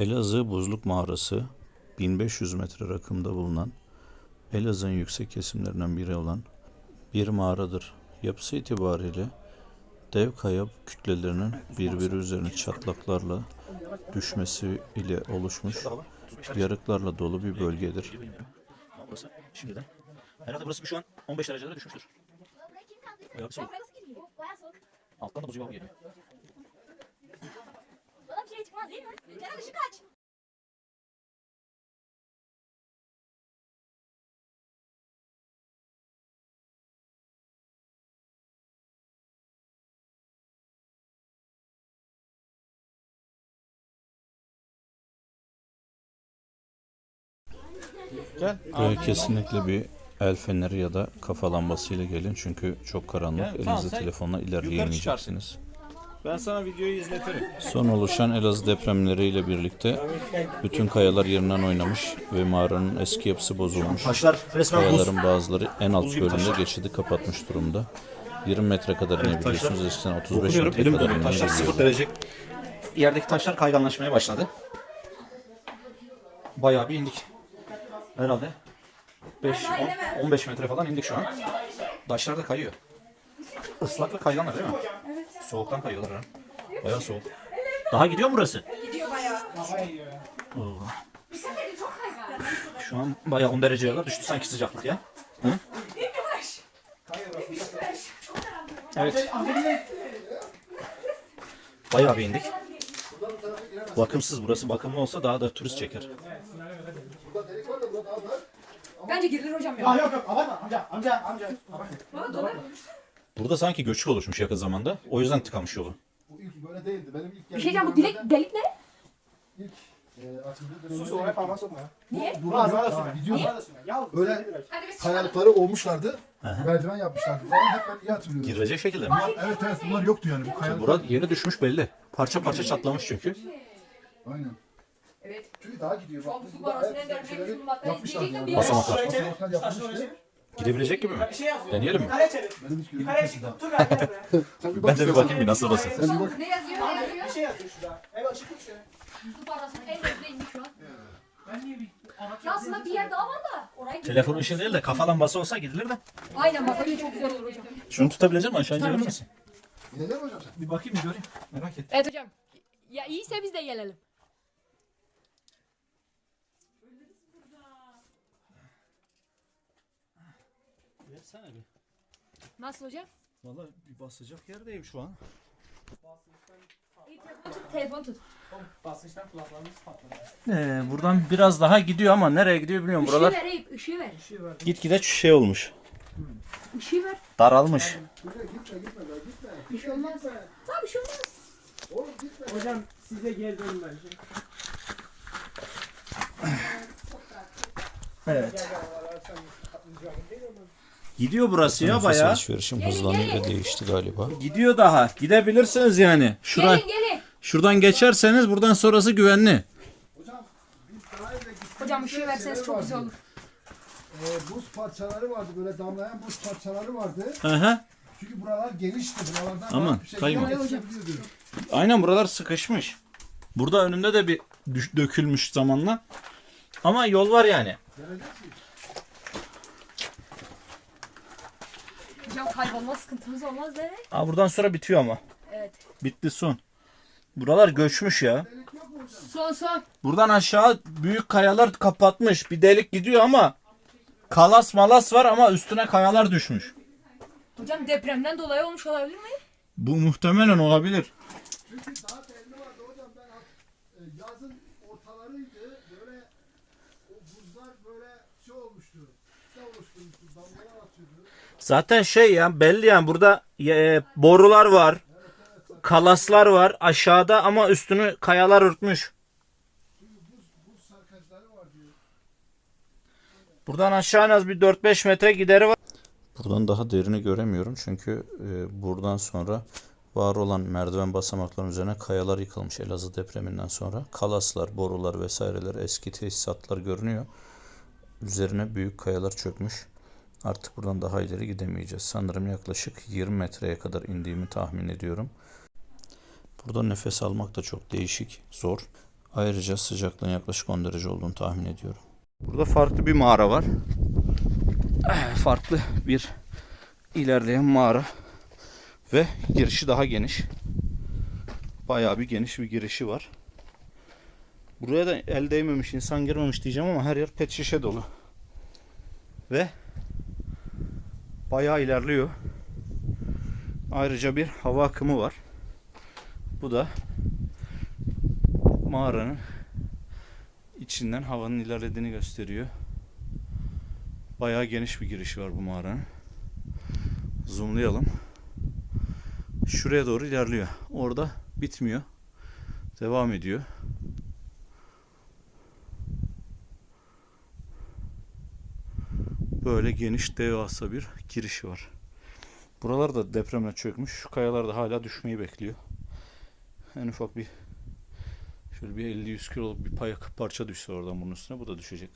Elazığ Buzluk Mağarası 1500 metre rakımda bulunan Elazığ'ın yüksek kesimlerinden biri olan bir mağaradır. Yapısı itibariyle dev kaya kütlelerinin birbiri üzerine çatlaklarla düşmesi ile oluşmuş yarıklarla dolu bir bölgedir. Burası şimdiden. Herhalde burası şu an 15 derecelere düşmüştür. Bayağı bir soğuk. Alttan da buz yuvarı geliyor. Değil mi? Ceren ışık aç. Buraya kesinlikle bir el feneri ya da kafa lambasıyla gelin çünkü çok karanlık. Yani tamam, Elinizde telefonla ilerleyemeyeceksiniz. Ben sana videoyu izletirim. Son oluşan Elazığ depremleriyle birlikte bütün kayalar yerinden oynamış ve mağaranın eski yapısı bozulmuş. Taşlar resmen buz. Kayaların bazıları en alt bölümde geçidi kapatmış durumda. 20 metre kadar inebiliyorsunuz. taşlar. Eskiden 35 Dokunuyorum. metre Elim kadar donuyor. Taşlar sıfır inebiliyordu. derece. Yerdeki taşlar kayganlaşmaya başladı. Bayağı bir indik. Herhalde 5 10, 15 metre falan indik şu an. Taşlar da kayıyor. Islak ve kayganlar değil mi? Soğuktan kayıyorlar ha. Bayağı soğuk. Daha gidiyor mu burası? Gidiyor bayağı. Şu an bayağı 10 dereceye kadar düştü sanki sıcaklık ya. Hı? Evet. Bayağı bir indik. Bakımsız burası. Bakımlı olsa daha da turist çeker. Bence girilir hocam ya. Ah yok yok abartma amca amca amca. Bana dolar. Burada sanki göçük oluşmuş yakın zamanda. O yüzden tıkanmış yolu. Bu ilk böyle değildi. Benim ilk Bir şey diyeceğim bu delik, delik ne? ilk e, açıldığı dönemde. Sus oraya parmak sokma ya. Niye? Dur ağzına da sürme. Gidiyor. Ya Böyle Hadi biz kayalıkları olmuşlardı. Merdiven yapmışlardı. Falan hep ben iyi hatırlıyorum. Girilecek şekilde mi? Bunlar, evet evet bunlar yoktu yani. Bu kayalıklar. Burada yeni düşmüş belli. Parça parça çatlamış çünkü. Aynen. Evet. Çünkü daha gidiyor. Bak, bu burada arasına ayak ender şeyleri benim hatta yapmışlar izleyecektim yani. bir Basamaklar. Basamaklar yapmıştı. Gidebilecek gibi mi? Deneyelim mi? Benim hiç gözüm kaçtı. Sen bir bak Ben de bir bakayım bir nasıl basın. Bir. Ne yazıyor? Ne yazıyor? şey yazıyor şurada. Evet ışık tut şöyle. Yusuf arasında en önde indik şu an. Ya aslında bir yer daha var da oraya gidelim. Telefon ışığı değil de kafa lambası olsa gidilir de. Aynen bak öyle çok güzel olur hocam. Şunu tutabilecek misin? Aşağı indirebilir misin? İnelim mi hocam sen? Bir bakayım bir göreyim. Merak ettim. Evet hocam. Ya iyiyse biz de gelelim. Versene bir. Nasıl hocam? Valla bir basacak yerdeyim şu an. İyi telefon tut. Telefon tut. Ee, buradan biraz daha gidiyor ama nereye gidiyor bilmiyorum. Işığı Buralar ver Eyüp. ışığı ver. gitgide şey olmuş. Işığı ver. Daralmış. Gitme gitme gitme. be, Gitme. Bir şey olmaz. Tamam bir şey olmaz. Oğlum gitme. Hocam size geri dönün bence. Evet. Gidiyor burası ya Nefes bayağı. alışverişim hızlanıyor ve değişti galiba. Gidiyor daha. Gidebilirsiniz yani. Şura, Gelin gelin. şuradan geçerseniz buradan sonrası güvenli. Hocam ışığı verseniz çok güzel olur. Ee, buz parçaları vardı böyle damlayan buz parçaları vardı. Hı hı. Çünkü buralar genişti. Buralardan Aman, rahat bir şekilde kayma. Aynen buralar sıkışmış. Burada önünde de bir düş- dökülmüş zamanla. Ama yol var yani. Hocam kaybolma sıkıntımız olmaz değil mi? Aa, buradan sonra bitiyor ama. Evet. Bitti son. Buralar göçmüş ya. Son son. Buradan aşağı büyük kayalar kapatmış. Bir delik gidiyor ama kalas malas var ama üstüne kayalar düşmüş. Hocam depremden dolayı olmuş olabilir mi? Bu muhtemelen olabilir. Çünkü daha belli vardı hocam ben yazın ortalarıydı böyle o buzlar böyle şey olmuştu. Ne oluşturmuştu damlalar atıyordu. Zaten şey ya belli yani burada e, borular var. Kalaslar var aşağıda ama üstünü kayalar örtmüş. Buradan aşağı en az bir 4-5 metre gideri var. Buradan daha derini göremiyorum çünkü e, buradan sonra var olan merdiven basamakların üzerine kayalar yıkılmış Elazığ depreminden sonra. Kalaslar, borular vesaireler, eski tesisatlar görünüyor. Üzerine büyük kayalar çökmüş. Artık buradan daha ileri gidemeyeceğiz. Sanırım yaklaşık 20 metreye kadar indiğimi tahmin ediyorum. Burada nefes almak da çok değişik, zor. Ayrıca sıcaklığın yaklaşık 10 derece olduğunu tahmin ediyorum. Burada farklı bir mağara var. Farklı bir ilerleyen mağara ve girişi daha geniş. Bayağı bir geniş bir girişi var. Buraya da el değmemiş, insan girmemiş diyeceğim ama her yer pet şişe dolu. Ve bayağı ilerliyor. Ayrıca bir hava akımı var. Bu da mağaranın içinden havanın ilerlediğini gösteriyor. Bayağı geniş bir girişi var bu mağaranın. Zoomlayalım. Şuraya doğru ilerliyor. Orada bitmiyor. Devam ediyor. Böyle geniş devasa bir girişi var. Buralar da depremle çökmüş. Şu kayalar da hala düşmeyi bekliyor. En ufak bir şöyle bir 50-100 kiloluk bir pay, parça düşse oradan bunun üstüne bu da düşecek.